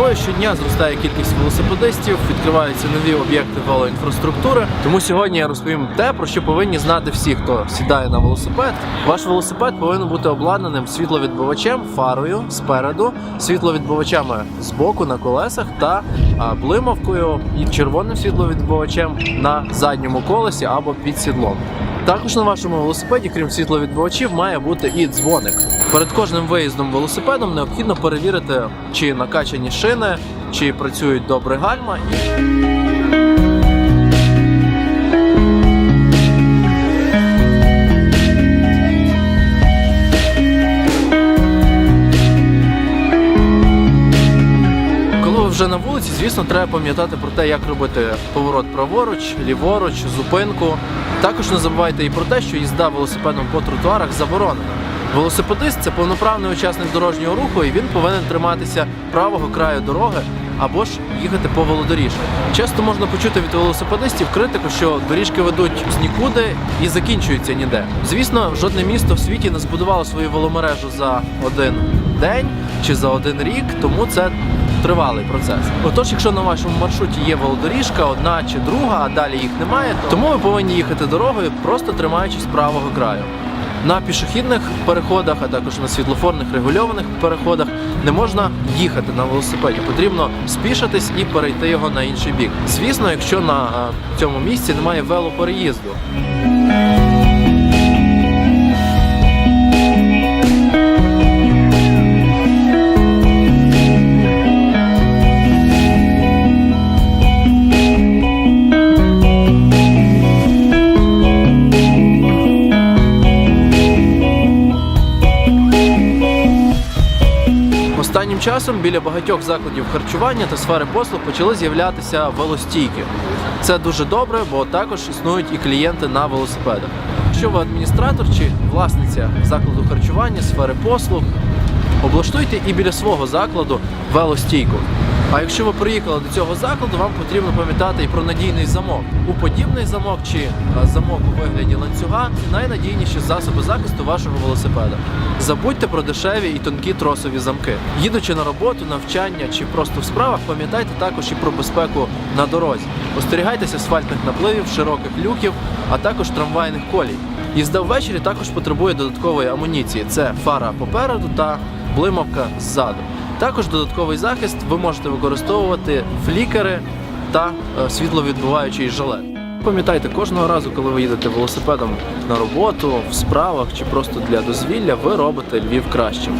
Львові щодня зростає кількість велосипедистів, відкриваються нові об'єкти велоінфраструктури. Тому сьогодні я розповім те, про що повинні знати всі, хто сідає на велосипед. Ваш велосипед повинен бути обладнаним світловідбивачем, фарою спереду, світловідбивачами збоку на колесах та блимавкою і червоним світловідбивачем на задньому колесі або під сідлом. Також на вашому велосипеді, крім світловідбивачів, має бути і дзвоник. Перед кожним виїздом велосипедом необхідно перевірити, чи накачані шини, чи працюють добре гальма. Вже на вулиці, звісно, треба пам'ятати про те, як робити поворот праворуч, ліворуч, зупинку. Також не забувайте і про те, що їзда велосипедом по тротуарах заборонена. Велосипедист це повноправний учасник дорожнього руху, і він повинен триматися правого краю дороги або ж їхати по велодоріжжі. Часто можна почути від велосипедистів критику, що доріжки ведуть з нікуди і закінчуються ніде. Звісно, жодне місто в світі не збудувало свою веломережу за один день чи за один рік, тому це тривалий процес. Отож, якщо на вашому маршруті є велодоріжка, одна чи друга, а далі їх немає, то тому ви повинні їхати дорогою, просто тримаючись правого краю. На пішохідних переходах, а також на світлофорних регульованих переходах не можна їхати на велосипеді. Потрібно спішитись і перейти його на інший бік. Звісно, якщо на е, цьому місці немає велопереїзду. Останнім часом біля багатьох закладів харчування та сфери послуг почали з'являтися велостійки. Це дуже добре, бо також існують і клієнти на велосипедах. Якщо ви адміністратор чи власниця закладу харчування, сфери послуг, облаштуйте і біля свого закладу велостійку. А якщо ви приїхали до цього закладу, вам потрібно пам'ятати і про надійний замок. У подібний замок чи е, замок у вигляді ланцюга найнадійніші засоби захисту вашого велосипеда. Забудьте про дешеві і тонкі тросові замки. Їдучи на роботу, навчання чи просто в справах, пам'ятайте також і про безпеку на дорозі. Остерігайтеся асфальтних напливів, широких люків, а також трамвайних колій. Їзда ввечері також потребує додаткової амуніції: це фара попереду та блимавка ззаду. Також додатковий захист ви можете використовувати флікери та світловідбуваючий світловідбиваючий жилет. Пам'ятайте, кожного разу, коли ви їдете велосипедом на роботу, в справах чи просто для дозвілля, ви робите Львів кращим.